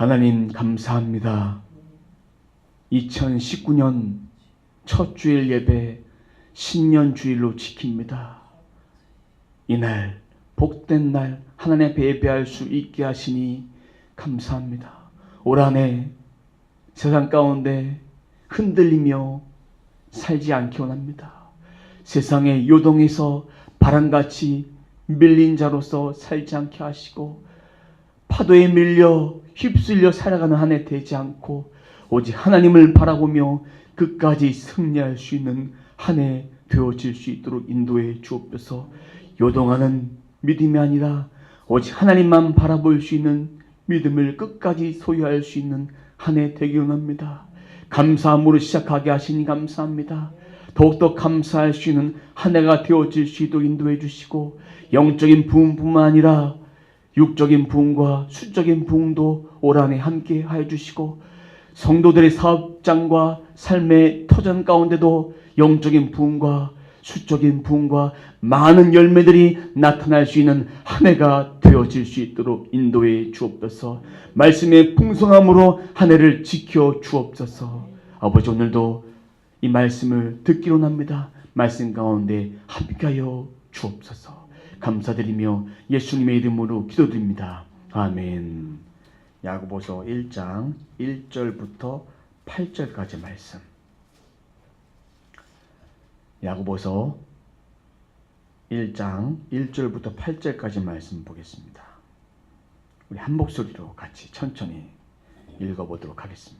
하나님 감사합니다. 2019년 첫 주일 예배 신년 주일로 지킵니다. 이날 복된 날 하나님 앞에 예배할 수 있게 하시니 감사합니다. 올 한해 세상 가운데 흔들리며 살지 않기 원합니다. 세상의 요동에서 바람같이 밀린 자로서 살지 않게 하시고 파도에 밀려 휩쓸려 살아가는 한 해 되지 않고 오직 하나님을 바라보며 끝까지 승리할 수 있는 한 해 되어질 수 있도록 인도해 주옵소서 요동하는 믿음이 아니라 오직 하나님만 바라볼 수 있는 믿음을 끝까지 소유할 수 있는 한 해 되기 원합니다. 감사함으로 시작하게 하시니 감사합니다. 더욱더 감사할 수 있는 한 해가 되어질 수 있도록 인도해 주시고 영적인 부흥뿐만 아니라 육적인 부흥과 수적인 부흥도 올 한해 함께 하여 주시고 성도들의 사업장과 삶의 터전 가운데도 영적인 부흥과 수적인 부흥과 많은 열매들이 나타날 수 있는 한 해가 되어질 수 있도록 인도해 주옵소서. 말씀의 풍성함으로 한 해를 지켜 주옵소서. 아버지 오늘도 이 말씀을 듣기로 합니다. 말씀 가운데 함께하여 주옵소서. 감사드리며 예수님의 이름으로 기도드립니다. 아멘. 야고보서 1장 1절부터 8절까지 말씀. 야고보서 1장 1절부터 8절까지 말씀 보겠습니다. 우리 한 목소리로 같이 천천히 읽어보도록 하겠습니다.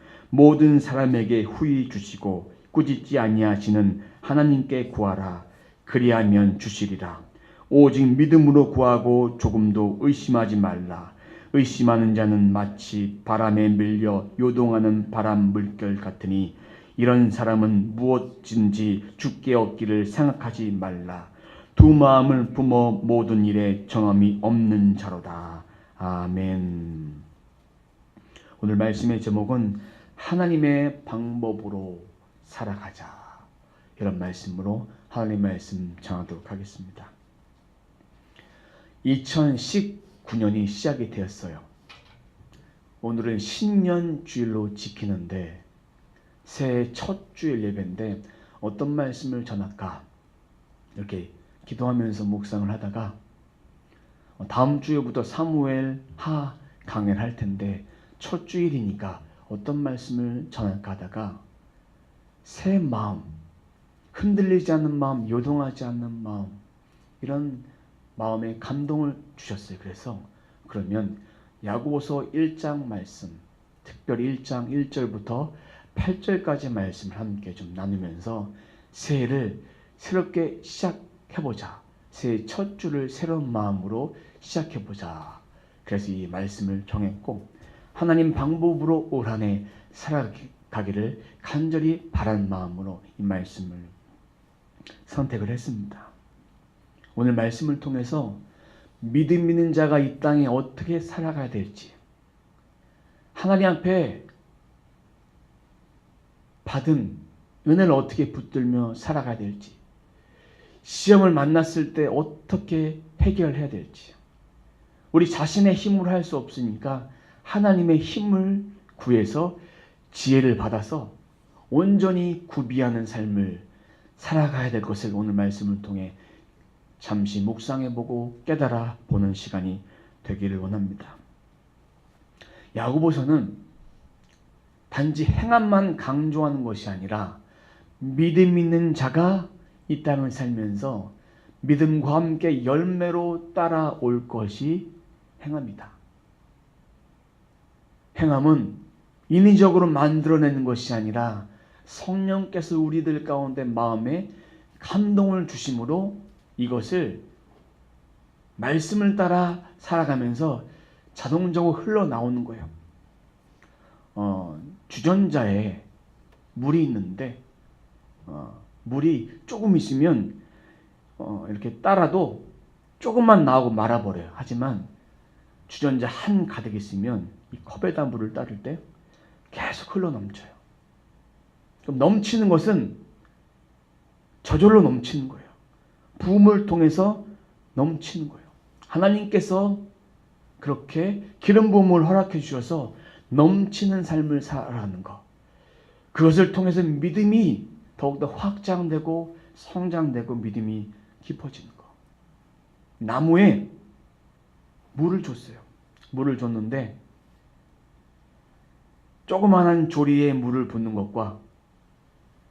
모든 사람에게 후히 주시고 꾸짖지 아니하시는 하나님께 구하라. 그리하면 주시리라. 오직 믿음으로 구하고 조금도 의심하지 말라. 의심하는 자는 마치 바람에 밀려 요동하는 바람 물결 같으니 이런 사람은 무엇인지 죽게 얻기를 생각하지 말라. 두 마음을 품어 모든 일에 정함이 없는 자로다. 아멘. 오늘 말씀의 제목은 하나님의 방법으로 살아가자. 이런 말씀으로 하나님 말씀 전하도록 하겠습니다. 2019년이 시작이 되었어요. 오늘은 신년 주일로 지키는데 새해 첫 주일 예배인데 어떤 말씀을 전할까 이렇게 기도하면서 묵상을 하다가 다음 주에부터 사무엘 하 강연을 할 텐데 첫 주일이니까 어떤 말씀을 전할까 하다가 새 마음 흔들리지 않는 마음 요동하지 않는 마음 이런 마음에 감동을 주셨어요. 그래서 그러면 야고보서 1장 말씀, 특별히 1장 1절부터 8절까지 말씀을 함께 좀 나누면서 새해를 새롭게 시작해보자. 새해 첫 주를 새로운 마음으로 시작해보자. 그래서 이 말씀을 정했고 하나님 방법으로 올 한해 살아가기를 간절히 바란 마음으로 이 말씀을 선택을 했습니다. 오늘 말씀을 통해서 믿음 있는 자가 이 땅에 어떻게 살아가야 될지, 하나님 앞에 받은 은혜를 어떻게 붙들며 살아가야 될지, 시험을 만났을 때 어떻게 해결해야 될지, 우리 자신의 힘으로 할 수 없으니까 하나님의 힘을 구해서 지혜를 받아서 온전히 구비하는 삶을 살아가야 될 것을 오늘 말씀을 통해 잠시 묵상해 보고 깨달아 보는 시간이 되기를 원합니다. 야고보서는 단지 행함만 강조하는 것이 아니라 믿음 있는 자가 이 땅을 살면서 믿음과 함께 열매로 따라올 것이 행함이다. 행함은 인위적으로 만들어내는 것이 아니라 성령께서 우리들 가운데 마음에 감동을 주심으로 이것을 말씀을 따라 살아가면서 자동적으로 흘러나오는 거예요. 어, 주전자에 물이 있는데 어, 물이 조금 있으면 어, 이렇게 따라도 조금만 나오고 말아버려요. 하지만 주전자 한 가득 있으면 이 컵에다 물을 따를 때 계속 흘러 넘쳐요. 그럼 넘치는 것은 저절로 넘치는 거예요. 부음을 통해서 넘치는 거예요. 하나님께서 그렇게 기름 부음을 허락해 주셔서 넘치는 삶을 살아가는 것. 그것을 통해서 믿음이 더욱더 확장되고 성장되고 믿음이 깊어지는 것. 나무에 물을 줬어요. 물을 줬는데 조그마한 조리에 물을 붓는 것과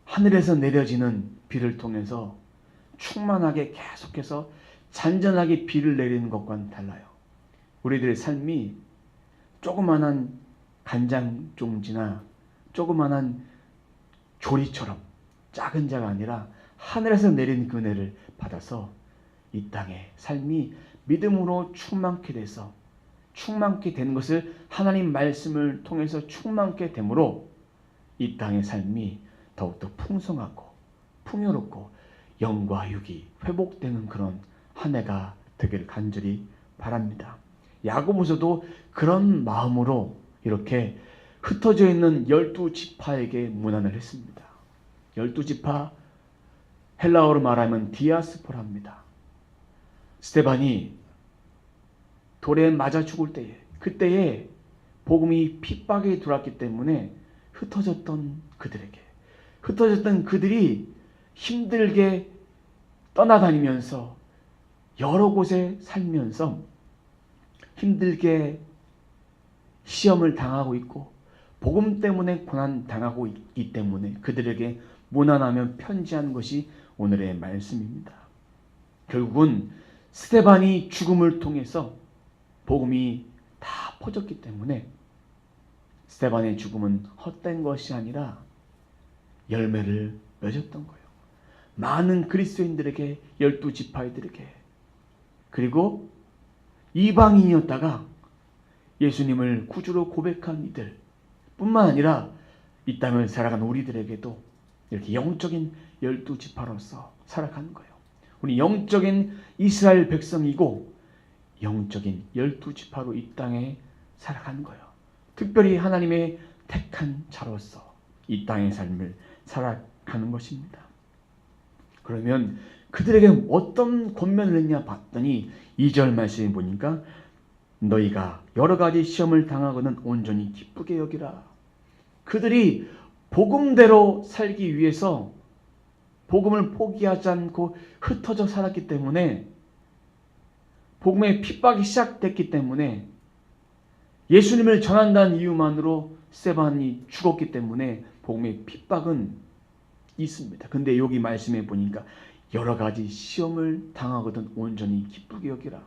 하늘에서 내려지는 비를 통해서 충만하게 계속해서 잔잔하게 비를 내리는 것과는 달라요. 우리들의 삶이 조그마한 간장 종지나 조그마한 조리처럼 작은 자가 아니라 하늘에서 내린 그 은혜를 받아서 이 땅의 삶이 믿음으로 충만케 돼서 충만케 되는 것을 하나님 말씀을 통해서 충만케 되므로 이 땅의 삶이 더욱더 풍성하고 풍요롭고 영과 육이 회복되는 그런 한 해가 되기를 간절히 바랍니다. 야고보서도 그런 마음으로 이렇게 흩어져 있는 열두 지파에게 문안을 했습니다. 열두 지파 헬라어로 말하면 디아스포라입니다. 스테반이 돌에 맞아 죽을 때에 그때에 복음이 핍박에 들어왔기 때문에 흩어졌던 그들에게 흩어졌던 그들이 힘들게 떠나다니면서 여러 곳에 살면서 힘들게 시험을 당하고 있고 복음 때문에 고난 당하고 있기 때문에 그들에게 무난하며 편지한 것이 오늘의 말씀입니다. 결국은 스테반이 죽음을 통해서 복음이 다 퍼졌기 때문에 스테반의 죽음은 헛된 것이 아니라 열매를 맺었던 거예요. 많은 그리스도인들에게 열두 지파이들에게 그리고 이방인이었다가 예수님을 구주로 고백한 이들 뿐만 아니라 이 땅을 살아간 우리들에게도 이렇게 영적인 열두 지파로서 살아가는 거예요. 우리 영적인 이스라엘 백성이고 영적인 열두 지파로 이 땅에 살아가는 거예요. 특별히 하나님의 택한 자로서 이 땅의 삶을 살아가는 것입니다. 그러면 그들에게 어떤 권면을 했냐 봤더니 2절 말씀에 보니까 너희가 여러 가지 시험을 당하거든 온전히 기쁘게 여기라. 그들이 복음대로 살기 위해서 복음을 포기하지 않고 흩어져 살았기 때문에 복음의 핍박이 시작됐기 때문에 예수님을 전한다는 이유만으로 세반이 죽었기 때문에 복음의 핍박은 있습니다. 근데 여기 말씀에 보니까 여러 가지 시험을 당하거든 온전히 기쁘게 여기라.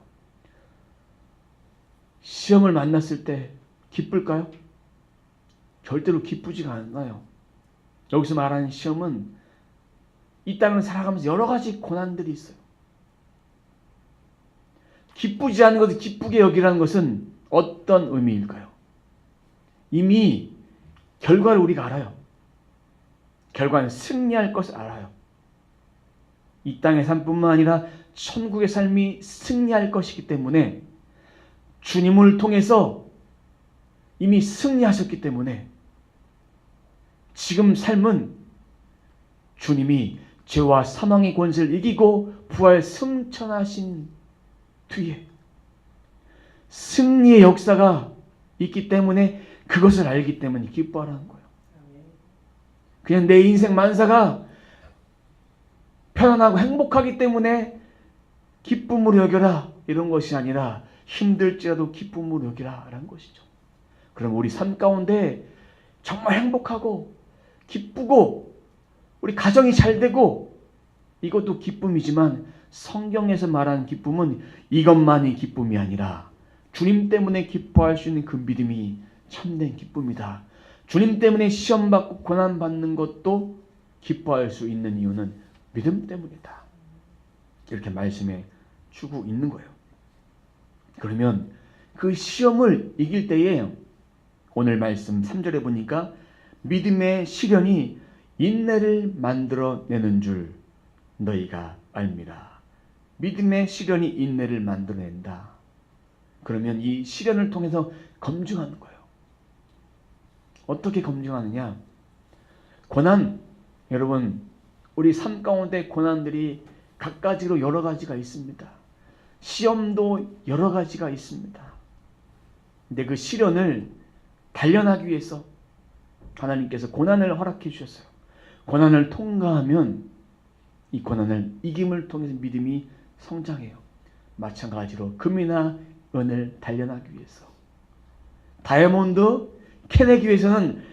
시험을 만났을 때 기쁠까요? 절대로 기쁘지가 않아요. 여기서 말하는 시험은 이 땅을 살아가면서 여러 가지 고난들이 있어요. 기쁘지 않은 것을 기쁘게 여기라는 것은 어떤 의미일까요? 이미 결과를 우리가 알아요. 결과는 승리할 것을 알아요. 이 땅의 삶뿐만 아니라 천국의 삶이 승리할 것이기 때문에 주님을 통해서 이미 승리하셨기 때문에 지금 삶은 주님이 죄와 사망의 권세를 이기고 부활 승천하신 뒤에 승리의 역사가 있기 때문에 그것을 알기 때문에 기뻐하라는 거예요. 그냥 내 인생 만사가 편안하고 행복하기 때문에 기쁨으로 여겨라 이런 것이 아니라 힘들지라도 기쁨으로 여기라 라는 것이죠. 그럼 우리 삶 가운데 정말 행복하고 기쁘고 우리 가정이 잘 되고 이것도 기쁨이지만 성경에서 말하는 기쁨은 이것만이 기쁨이 아니라 주님 때문에 기뻐할 수 있는 그 믿음이 참된 기쁨이다. 주님 때문에 시험 받고 고난 받는 것도 기뻐할 수 있는 이유는 믿음 때문이다. 이렇게 말씀해 주고 있는 거예요. 그러면 그 시험을 이길 때에 오늘 말씀 3절에 보니까 믿음의 시련이 인내를 만들어 내는 줄 너희가 알미라. 믿음의 시련이 인내를 만들어낸다. 그러면 이 시련을 통해서 검증하는 거예요. 어떻게 검증하느냐? 고난, 여러분, 우리 삶 가운데 고난들이 각가지로 여러 가지가 있습니다. 시험도 여러 가지가 있습니다. 근데 그 시련을 단련하기 위해서 하나님께서 고난을 허락해 주셨어요. 고난을 통과하면 이 고난을 이김을 통해서 믿음이 성장해요. 마찬가지로 금이나 은을 단련하기 위해서 다이아몬드 캐내기 위해서는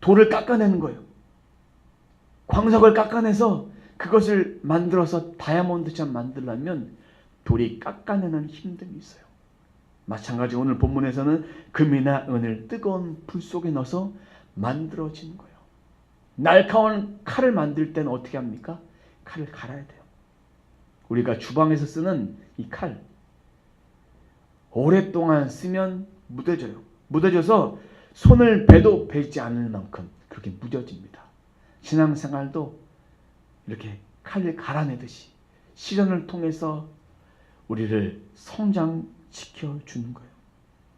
돌을 깎아내는 거예요. 광석을 깎아내서 그것을 만들어서 다이아몬드처럼 만들려면 돌이 깎아내는 힘듦이 있어요. 마찬가지 오늘 본문에서는 금이나 은을 뜨거운 불 속에 넣어서 만들어지는 거예요. 날카로운 칼을 만들 때는 어떻게 합니까? 칼을 갈아야 돼요. 우리가 주방에서 쓰는 이 칼, 오랫동안 쓰면 무뎌져요. 무뎌져서 손을 베도 베지 않을 만큼 그렇게 무뎌집니다. 신앙생활도 이렇게 칼을 갈아내듯이 시련을 통해서 우리를 성장시켜 주는 거예요.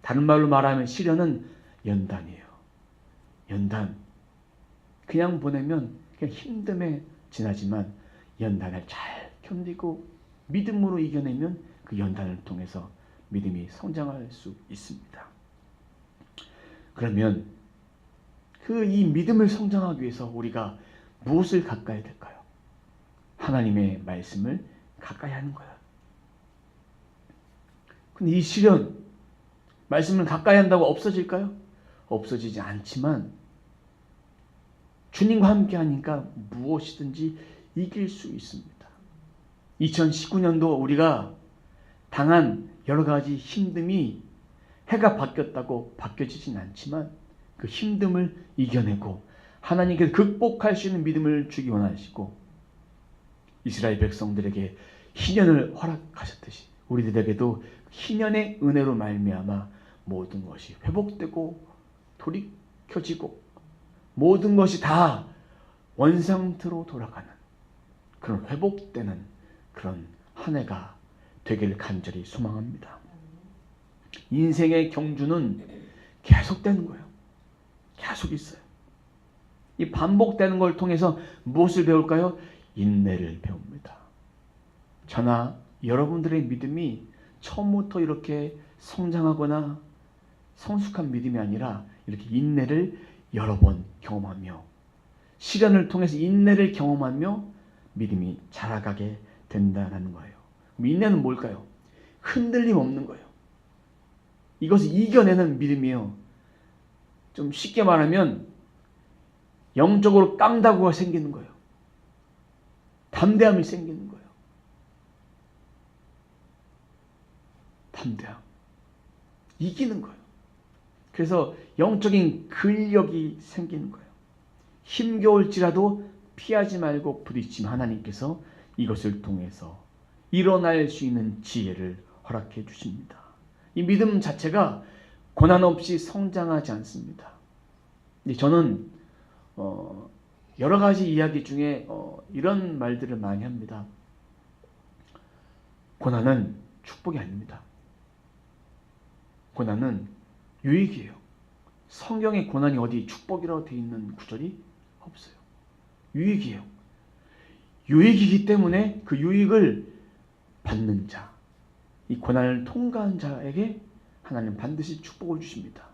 다른 말로 말하면 시련은 연단이에요. 연단. 그냥 보내면 그냥 힘듦에 지나지만 연단을 잘 견디고 믿음으로 이겨내면 그 연단을 통해서 믿음이 성장할 수 있습니다. 그러면 그 이 믿음을 성장하기 위해서 우리가 무엇을 가까이 될까요? 하나님의 말씀을 가까이 하는 거야. 근데 이 시련, 말씀을 가까이 한다고 없어질까요? 없어지지 않지만 주님과 함께 하니까 무엇이든지 이길 수 있습니다. 2019년도 우리가 당한 여러 가지 힘듦이 해가 바뀌었다고 바뀌어지진 않지만 그 힘듦을 이겨내고 하나님께서 극복할 수 있는 믿음을 주기 원하시고 이스라엘 백성들에게 희년을 허락하셨듯이 우리들에게도 희년의 은혜로 말미암아 모든 것이 회복되고 돌이켜지고 모든 것이 다 원상태로 돌아가는 그런 회복되는 그런 한 해가 되길 간절히 소망합니다. 인생의 경주는 계속되는 거예요. 계속 있어요. 이 반복되는 걸 통해서 무엇을 배울까요? 인내를 배웁니다. 저나 여러분들의 믿음이 처음부터 이렇게 성장하거나 성숙한 믿음이 아니라 이렇게 인내를 여러 번 경험하며 시련을 통해서 인내를 경험하며 믿음이 자라가게 된다는 거예요. 인내는 뭘까요? 흔들림 없는 거예요. 이것을 이겨내는 믿음이요. 좀 쉽게 말하면 영적으로 깡다구가 생기는 거예요. 담대함이 생기는 거예요. 담대함. 이기는 거예요. 그래서 영적인 근력이 생기는 거예요. 힘겨울지라도 피하지 말고 부딪히면 하나님께서 이것을 통해서 일어날 수 있는 지혜를 허락해 주십니다. 이 믿음 자체가 고난 없이 성장하지 않습니다. 저는 어, 여러 가지 이야기 중에 어, 이런 말들을 많이 합니다. 고난은 축복이 아닙니다. 고난은 유익이에요. 성경에 고난이 어디 축복이라고 되어 있는 구절이 없어요. 유익이에요. 유익이기 때문에 그 유익을 받는 자, 이 고난을 통과한 자에게 하나님 반드시 축복을 주십니다.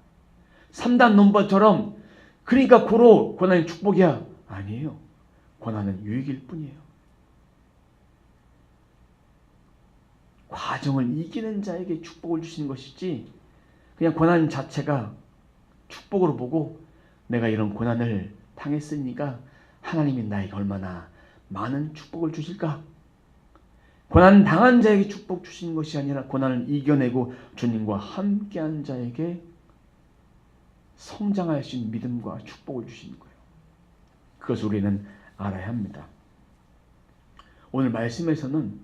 3단 논법처럼 그러니까 고로 고난이 축복이야. 아니에요. 고난은 유익일 뿐이에요. 과정을 이기는 자에게 축복을 주시는 것이지 그냥 고난 자체가 축복으로 보고 내가 이런 고난을 당했으니까 하나님이 나에게 얼마나 많은 축복을 주실까? 고난 당한 자에게 축복 주신 것이 아니라 고난을 이겨내고 주님과 함께한 자에게 성장할 수 믿음과 축복을 주시는 거예요. 그것을 우리는 알아야 합니다. 오늘 말씀에서는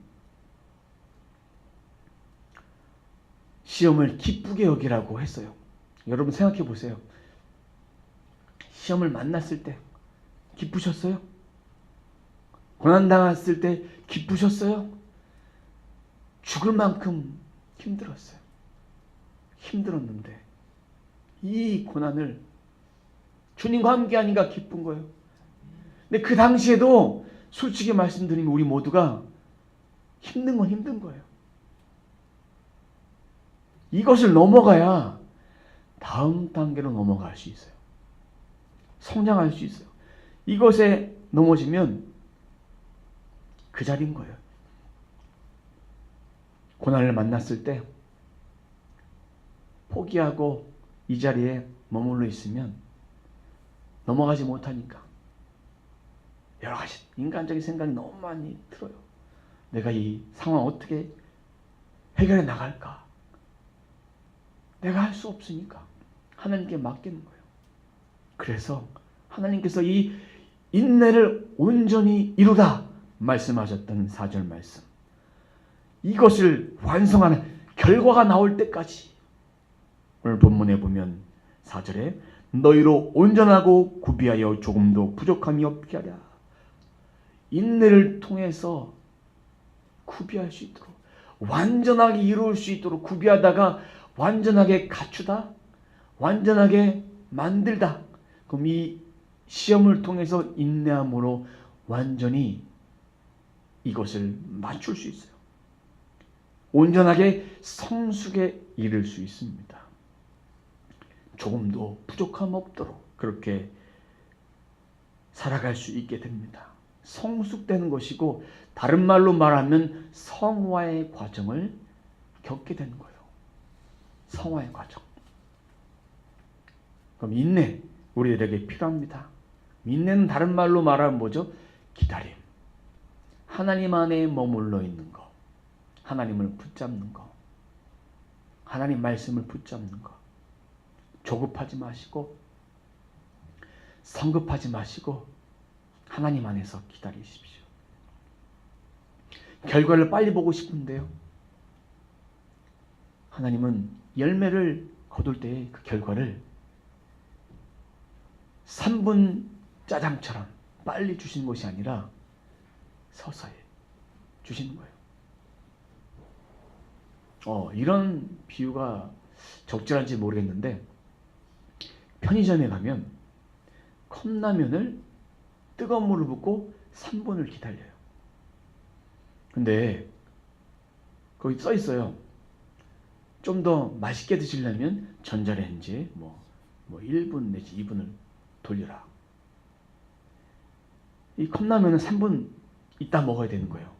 시험을 기쁘게 여기라고 했어요. 여러분 생각해 보세요. 시험을 만났을 때 기쁘셨어요? 고난당했을 때 기쁘셨어요? 죽을 만큼 힘들었어요. 힘들었는데 이 고난을 주님과 함께 하니까 기쁜 거예요. 근데 그 당시에도 솔직히 말씀드리면 우리 모두가 힘든 건 힘든 거예요. 이것을 넘어가야 다음 단계로 넘어갈 수 있어요. 성장할 수 있어요. 이것에 넘어지면 그 자리인 거예요. 고난을 만났을 때 포기하고 이 자리에 머물러 있으면 넘어가지 못하니까 여러 가지 인간적인 생각이 너무 많이 들어요. 내가 이 상황 어떻게 해결해 나갈까? 내가 할 수 없으니까 하나님께 맡기는 거예요. 그래서 하나님께서 이 인내를 온전히 이루다 말씀하셨던 사절 말씀. 이것을 완성하는 결과가 나올 때까지 오늘 본문에 보면 4절에 너희로 온전하고 구비하여 조금도 부족함이 없게 하랴. 인내를 통해서 구비할 수 있도록 완전하게 이루을 수 있도록 구비하다가 완전하게 갖추다 완전하게 만들다 그럼 이 시험을 통해서 인내함으로 완전히 이것을 맞출 수 있어요. 온전하게 성숙에 이를 수 있습니다. 조금도 부족함 없도록 그렇게 살아갈 수 있게 됩니다. 성숙되는 것이고 다른 말로 말하면 성화의 과정을 겪게 되는 거예요. 성화의 과정. 그럼 인내 우리들에게 필요합니다. 인내는 다른 말로 말하면 뭐죠? 기다림. 하나님 안에 머물러 있는 거. 하나님을 붙잡는 거. 하나님 말씀을 붙잡는 거. 조급하지 마시고 성급하지 마시고 하나님 안에서 기다리십시오. 결과를 빨리 보고 싶은데요. 하나님은 열매를 거둘 때그 결과를 3분 짜장처럼 빨리 주시는 것이 아니라 서서히 주시는 거예요. 어, 이런 비유가 적절한지 모르겠는데 편의점에 가면 컵라면을 뜨거운 물을 붓고 3분을 기다려요. 근데 거기 써 있어요. 좀 더 맛있게 드시려면 전자레인지 뭐, 뭐 1분 내지 2분을 돌려라. 이 컵라면은 3분 있다 먹어야 되는 거예요.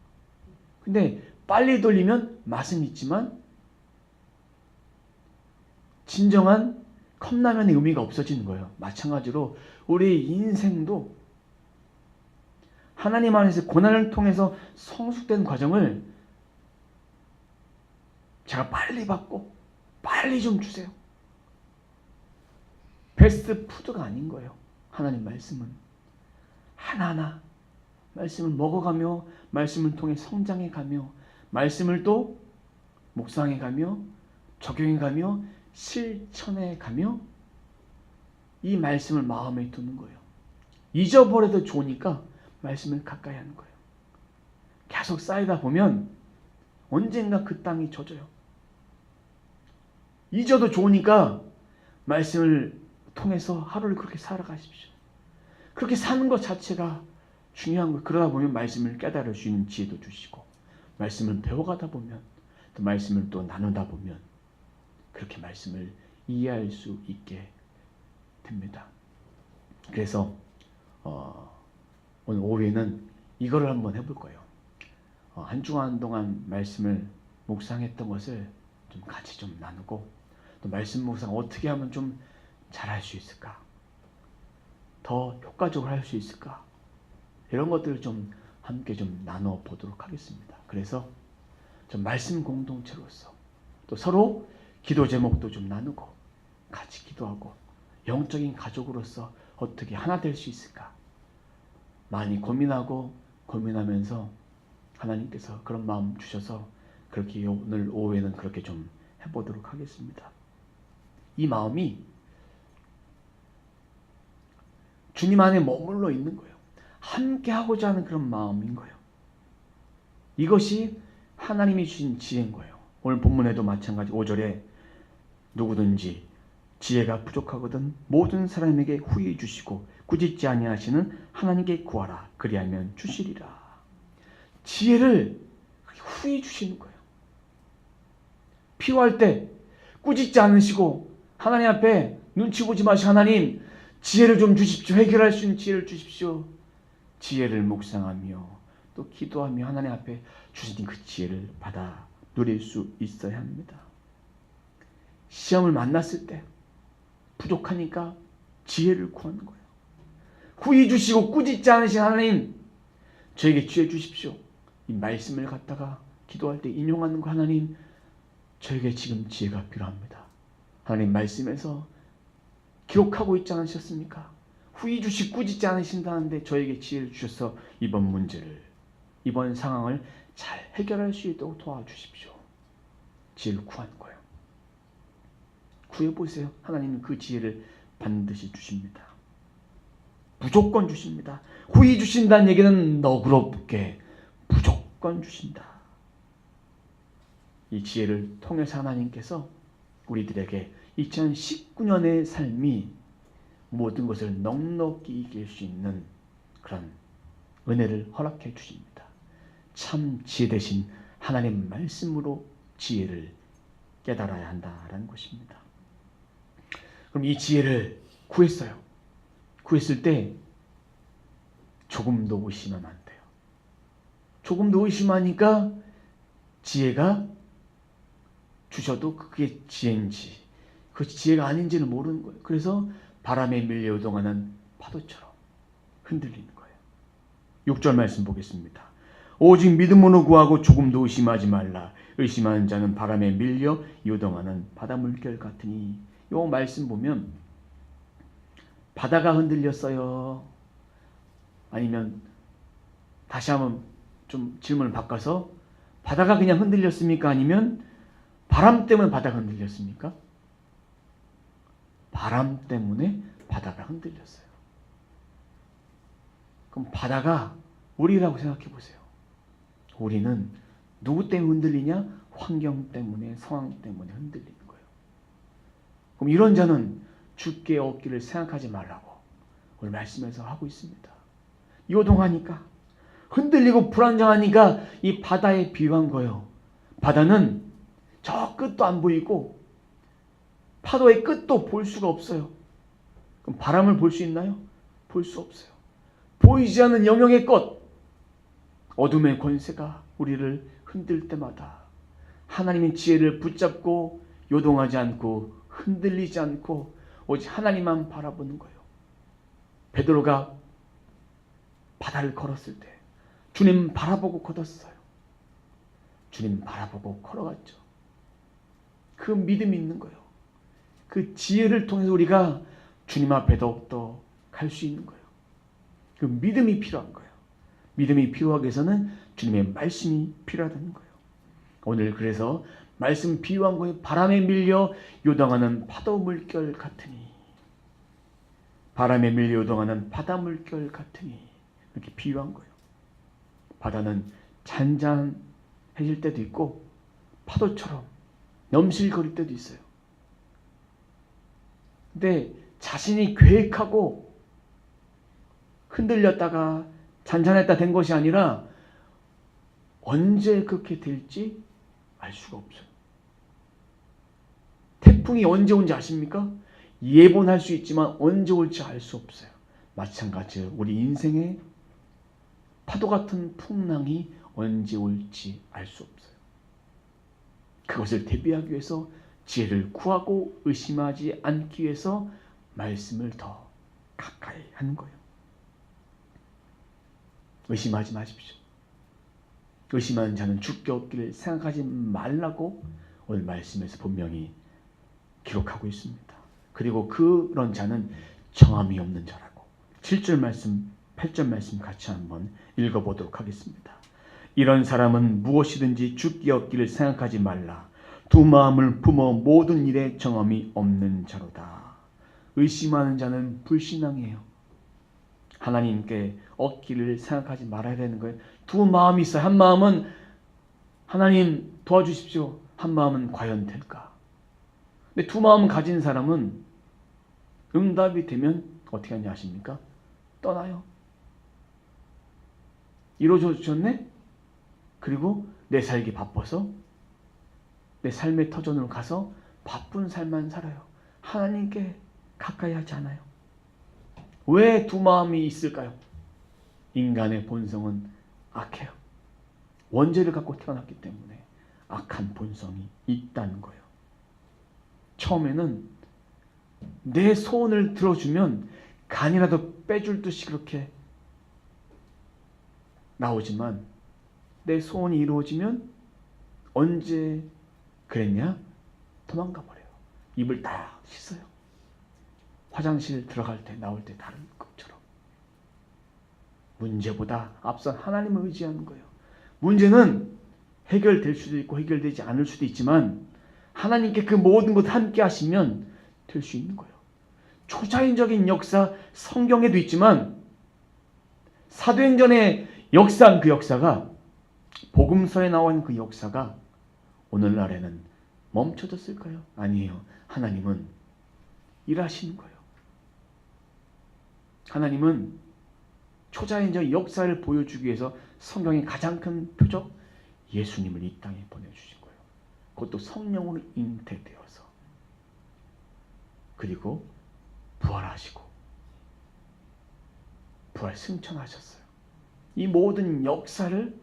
근데 빨리 돌리면 맛은 있지만 진정한 컵라면의 의미가 없어지는 거예요. 마찬가지로 우리 인생도 하나님 안에서 고난을 통해서 성숙된 과정을 제가 빨리 받고 빨리 좀 주세요. 베스트 푸드가 아닌 거예요. 하나님 말씀은 하나하나 말씀을 먹어가며 말씀을 통해 성장해 가며 말씀을 또 묵상해 가며 적용해 가며 실천해 가며 이 말씀을 마음에 두는 거예요. 잊어버려도 좋으니까 말씀을 가까이 하는 거예요. 계속 쌓이다 보면 언젠가 그 땅이 젖어요. 잊어도 좋으니까 말씀을 통해서 하루를 그렇게 살아가십시오. 그렇게 사는 것 자체가 중요한 거예요. 그러다 보면 말씀을 깨달을 수 있는 지혜도 주시고 말씀을 배워가다 보면 또 말씀을 또 나누다 보면 그렇게 말씀을 이해할 수 있게 됩니다. 그래서 어, 오늘 오후에는 이거를 한번 해볼 거예요. 어, 한 주간 동안 말씀을 묵상했던 것을 좀 같이 좀 나누고 또 말씀 묵상 어떻게 하면 좀 잘할 수 있을까? 더 효과적으로 할 수 있을까? 이런 것들을 좀 함께 좀 나눠 보도록 하겠습니다. 그래서 좀 말씀 공동체로서 또 서로 기도 제목도 좀 나누고 같이 기도하고 영적인 가족으로서 어떻게 하나 될 수 있을까? 많이 고민하고 고민하면서 하나님께서 그런 마음 주셔서 그렇게 오늘 오후에는 그렇게 좀 해보도록 하겠습니다. 이 마음이 주님 안에 머물러 있는 거예요. 함께 하고자 하는 그런 마음인 거예요. 이것이 하나님이 주신 지혜인 거예요. 오늘 본문에도 마찬가지 5절에 누구든지 지혜가 부족하거든 모든 사람에게 후히 주시고 꾸짖지 아니하시는 하나님께 구하라 그리하면 주시리라. 지혜를 후히 주시는 거예요. 필요할 때 꾸짖지 않으시고 하나님 앞에 눈치 보지 마시고 하나님 지혜를 좀 주십시오. 해결할 수 있는 지혜를 주십시오. 지혜를 묵상하며 또 기도하며 하나님 앞에 주신 그 지혜를 받아 누릴 수 있어야 합니다. 시험을 만났을 때 부족하니까 지혜를 구하는 거예요. 후히 주시고 꾸짖지 않으신 하나님 저에게 지혜 주십시오. 이 말씀을 갖다가 기도할 때 인용하는 거 하나님 저에게 지금 지혜가 필요합니다. 하나님 말씀에서 기록하고 있지 않으셨습니까? 후히 주시 꾸짖지 않으신다는데 저에게 지혜를 주셔서 이번 문제를 이번 상황을 잘 해결할 수 있도록 도와주십시오. 지혜를 구한 거예요. 구해보세요. 하나님은 그 지혜를 반드시 주십니다. 무조건 주십니다. 후히 주신다는 얘기는 너그럽게 무조건 주신다. 이 지혜를 통해서 하나님께서 우리들에게 2019년의 삶이 모든 것을 넉넉히 이길 수 있는 그런 은혜를 허락해 주십니다. 참 지혜 대신 하나님 말씀으로 지혜를 깨달아야 한다라는 것입니다. 그럼 이 지혜를 구했어요. 구했을 때 조금도 의심하면 안 돼요. 조금도 의심하니까 지혜가 주셔도 그게 지혜인지 그 지혜가 아닌지는 모르는 거예요. 그래서 바람에 밀려 요동하는 파도처럼 흔들리는 거예요. 6절 말씀 보겠습니다. 오직 믿음으로 구하고 조금도 의심하지 말라. 의심하는 자는 바람에 밀려 요동하는 바다 물결 같으니 요 말씀 보면 바다가 흔들렸어요. 아니면 다시 한번 좀 질문을 바꿔서 바다가 그냥 흔들렸습니까? 아니면 바람 때문에 바다가 흔들렸습니까? 바람 때문에 바다가 흔들렸어요. 그럼 바다가 우리라고 생각해 보세요. 우리는 누구 때문에 흔들리냐? 환경 때문에, 상황 때문에 흔들리는 거예요. 그럼 이런 자는 죽게 얻기를 생각하지 말라고 오늘 말씀에서 하고 있습니다. 요동하니까 흔들리고 불안정하니까 이 바다에 비유한 거예요. 바다는 저 끝도 안 보이고 파도의 끝도 볼 수가 없어요. 그럼 바람을 볼 수 있나요? 볼 수 없어요. 보이지 않는 영역의 끝, 어둠의 권세가 우리를 흔들 때마다 하나님의 지혜를 붙잡고 요동하지 않고 흔들리지 않고 오직 하나님만 바라보는 거예요. 베드로가 바다를 걸었을 때 주님 바라보고 걷었어요. 주님 바라보고 걸어갔죠. 그 믿음이 있는 거예요. 그 지혜를 통해서 우리가 주님 앞에 더욱더 갈 수 있는 거예요. 그 믿음이 필요한 거예요. 믿음이 필요하기 위해서는 주님의 말씀이 필요하다는 거예요. 오늘 그래서 말씀 비유한 거에 바람에 밀려 요동하는 파도 물결 같으니 바람에 밀려 요동하는 바다 물결 같으니 이렇게 비유한 거예요. 바다는 잔잔해질 때도 있고 파도처럼 넘실거릴 때도 있어요. 근데 자신이 계획하고 흔들렸다가 잔잔했다 된 것이 아니라 언제 그렇게 될지 알 수가 없어요. 태풍이 언제 온지 아십니까? 예본할 수 있지만 언제 올지 알 수 없어요. 마찬가지로 우리 인생에 파도 같은 풍랑이 언제 올지 알 수 없어요. 그것을 대비하기 위해서 지혜를 구하고 의심하지 않기 위해서 말씀을 더 가까이 하는 거예요. 의심하지 마십시오. 의심하는 자는 죽게 없기를 생각하지 말라고 오늘 말씀에서 분명히 기록하고 있습니다. 그리고 그런 자는 정함이 없는 자라고 7절 말씀, 8절 말씀 같이 한번 읽어보도록 하겠습니다. 이런 사람은 무엇이든지 죽기 없기를 생각하지 말라. 두 마음을 품어 모든 일에 정함이 없는 자로다. 의심하는 자는 불신앙이에요. 하나님께 얻기를 생각하지 말아야 되는 거예요. 두 마음이 있어요. 한 마음은 하나님 도와주십시오. 한 마음은 과연 될까? 근데 두 마음 가진 사람은 응답이 되면 어떻게 하냐 아십니까? 떠나요. 이루어져 주셨네? 그리고 내 살기 바빠서 내 삶의 터전으로 가서 바쁜 삶만 살아요. 하나님께 가까이 하지 않아요. 왜 두 마음이 있을까요? 인간의 본성은 악해요. 원죄를 갖고 태어났기 때문에 악한 본성이 있다는 거예요. 처음에는 내 소원을 들어주면 간이라도 빼줄 듯이 그렇게 나오지만 내 소원이 이루어지면 언제 그랬냐? 도망가 버려요. 입을 딱 씻어요. 화장실 들어갈 때 나올 때 다른 것처럼. 문제보다 앞선 하나님을 의지하는 거예요. 문제는 해결될 수도 있고 해결되지 않을 수도 있지만 하나님께 그 모든 것 함께 하시면 될 수 있는 거예요. 초자연적인 역사 성경에도 있지만 사도행전의 역사한 그 역사가 복음서에 있는 그 역사가 오늘날에는 멈춰졌을까요? 아니에요. 하나님은 일하시는 거예요. 하나님은 초자연적 역사를 보여주기 위해서 성경의 가장 큰 표적 예수님을 이 땅에 보내주신 거예요. 그것도 성령으로 잉태되어서 그리고 부활하시고 부활 승천하셨어요. 이 모든 역사를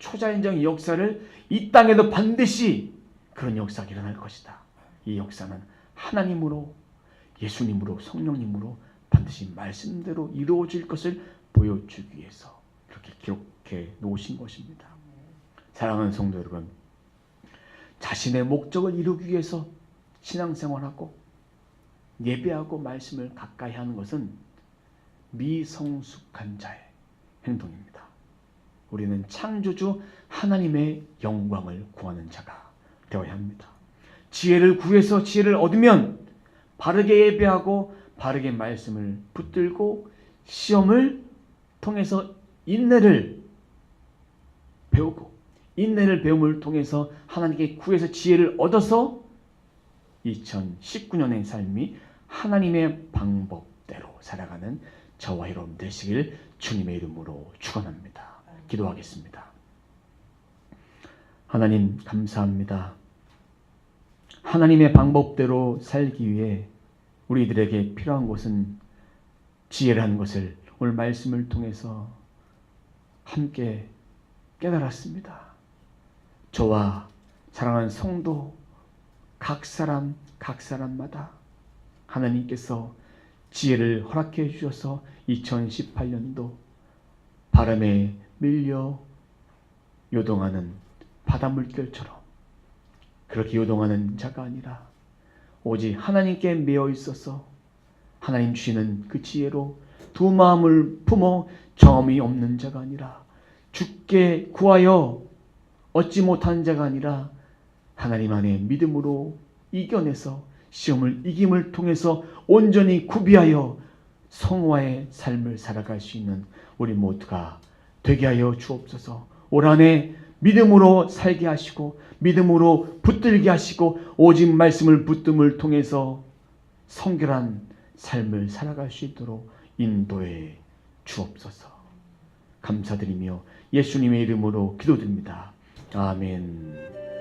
초자연적 역사를 이 땅에도 반드시 그런 역사가 일어날 것이다. 이 역사는 하나님으로 예수님으로 성령님으로 반드시 말씀대로 이루어질 것을 보여주기 위해서 그렇게 기록해 놓으신 것입니다. 사랑하는 성도 여러분, 자신의 목적을 이루기 위해서 신앙생활하고 예배하고 말씀을 가까이 하는 것은 미성숙한 자의 행동입니다. 우리는 창조주 하나님의 영광을 구하는 자가 되어야 합니다. 지혜를 구해서 지혜를 얻으면 바르게 예배하고 바르게 말씀을 붙들고 시험을 통해서 인내를 배우고 인내를 배움을 통해서 하나님께 구해서 지혜를 얻어서 2019년의 삶이 하나님의 방법대로 살아가는 저와 여러분 되시길 주님의 이름으로 축원합니다. 기도하겠습니다. 하나님 감사합니다. 하나님의 방법대로 살기 위해 우리들에게 필요한 것은 지혜라는 것을 오늘 말씀을 통해서 함께 깨달았습니다. 저와 사랑하는 성도 각 사람 각 사람마다 하나님께서 지혜를 허락해 주셔서 2018년도 바람에 밀려 요동하는 바다 물결처럼 그렇게 요동하는 자가 아니라 오직 하나님께 매어 있어서 하나님 주시는 그 지혜로 두 마음을 품어 정함이 없는 자가 아니라 죽게 구하여 얻지 못한 자가 아니라 하나님 안에 믿음으로 이겨내서 시험을 이김을 통해서 온전히 구비하여 성화의 삶을 살아갈 수 있는 우리 모두가 되게 하여 주옵소서. 올 한해 믿음으로 살게 하시고 믿음으로 붙들게 하시고 오직 말씀을 붙듦을 통해서 성결한 삶을 살아갈 수 있도록 인도해 주옵소서. 감사드리며 예수님의 이름으로 기도드립니다. 아멘.